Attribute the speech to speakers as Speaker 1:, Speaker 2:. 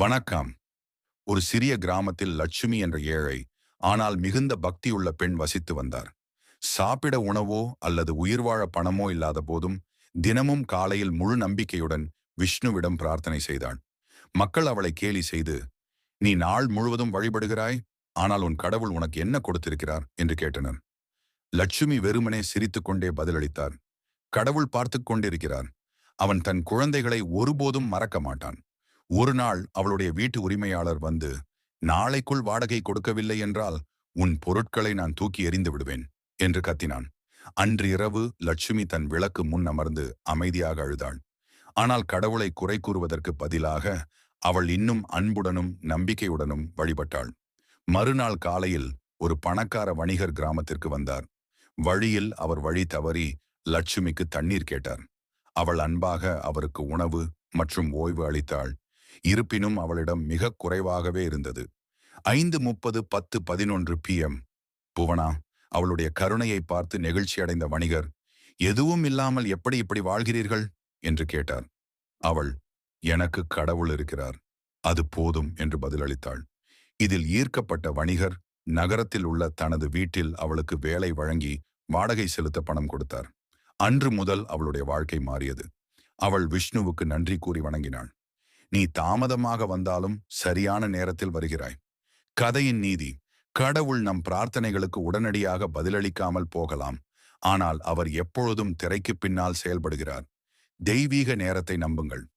Speaker 1: வணக்கம். ஒரு சிறிய கிராமத்தில் லட்சுமி என்ற ஏழை ஆனால் மிகுந்த பக்தியுள்ள பெண் வசித்து வந்தார். சாப்பிட உணவோ அல்லது உயிர் வாழ பணமோ இல்லாத போதும் தினமும் காலையில் முழு நம்பிக்கையுடன் விஷ்ணுவிடம் பிரார்த்தனை செய்தாள். மக்கள் அவளை கேலி செய்து நீ நாள் முழுவதும் வழிபடுகிறாய்? ஆனால் உன் கடவுள் உனக்கு என்ன கொடுத்திருக்கிறார்? என்று கேட்டனர். லட்சுமி வெறுமனே சிரித்துக்கொண்டே பதிலளித்தார். கடவுள் பார்த்துக் கொண்டிருக்கிறார். அவன் தன் குழந்தைகளை ஒருபோதும் மறக்க மாட்டான். ஒரு நாள் அவளுடைய வீட்டு உரிமையாளர் வந்து நாளைக்குள் வாடகை கொடுக்கவில்லை என்றால் உன் பொருட்களை நான் தூக்கி எறிந்து விடுவேன் என்று கத்தினான். அன்று இரவு லட்சுமி தன் விளக்கு முன் அமர்ந்து அமைதியாக அழுதாள். ஆனால் கடவுளை குறை கூறுவதற்கு பதிலாக அவள் இன்னும் அன்புடனும் நம்பிக்கையுடனும் வழிபட்டாள். மறுநாள் காலையில் ஒரு பணக்கார வணிகர் கிராமத்திற்கு வந்தார். வழியில் அவர் வழி தவறி லட்சுமிக்கு தண்ணீர் கேட்டார். அவள் அன்பாக அவருக்கு உணவு மற்றும் ஓய்வு அளித்தாள். இருப்பினும் அவளிடம் மிக குறைவாகவே இருந்தது. ஐந்து முப்பது பத்து பதினொன்று பிஎம் புவனா அவளுடைய கருணையை பார்த்து நெகிழ்ச்சி அடைந்த வணிகர் எதுவும் இல்லாமல் எப்படி இப்படி வாழ்கிறீர்கள்? என்று கேட்டார். அவள் எனக்கு கடவுள் இருக்கிறார். அது போதும் என்று பதிலளித்தாள். இதில் ஈர்க்கப்பட்ட வணிகர் நகரத்தில் உள்ள தனது வீட்டில் அவளுக்கு வேலை வழங்கி வாடகை செலுத்த பணம் கொடுத்தார். அன்று முதல் அவளுடைய வாழ்க்கை மாறியது. அவள் விஷ்ணுவுக்கு நன்றி கூறி வணங்கினாள். நீ தாமதமாக வந்தாலும் சரியான நேரத்தில் வருகிறாய். கதையின் நீதி கடவுள் நம் பிரார்த்தனைகளுக்கு உடனடியாக பதிலளிக்காமல் போகலாம். ஆனால் அவர் எப்பொழுதும் திரைக்கு பின்னால் செயல்படுகிறார். தெய்வீக நேரத்தை நம்புங்கள்.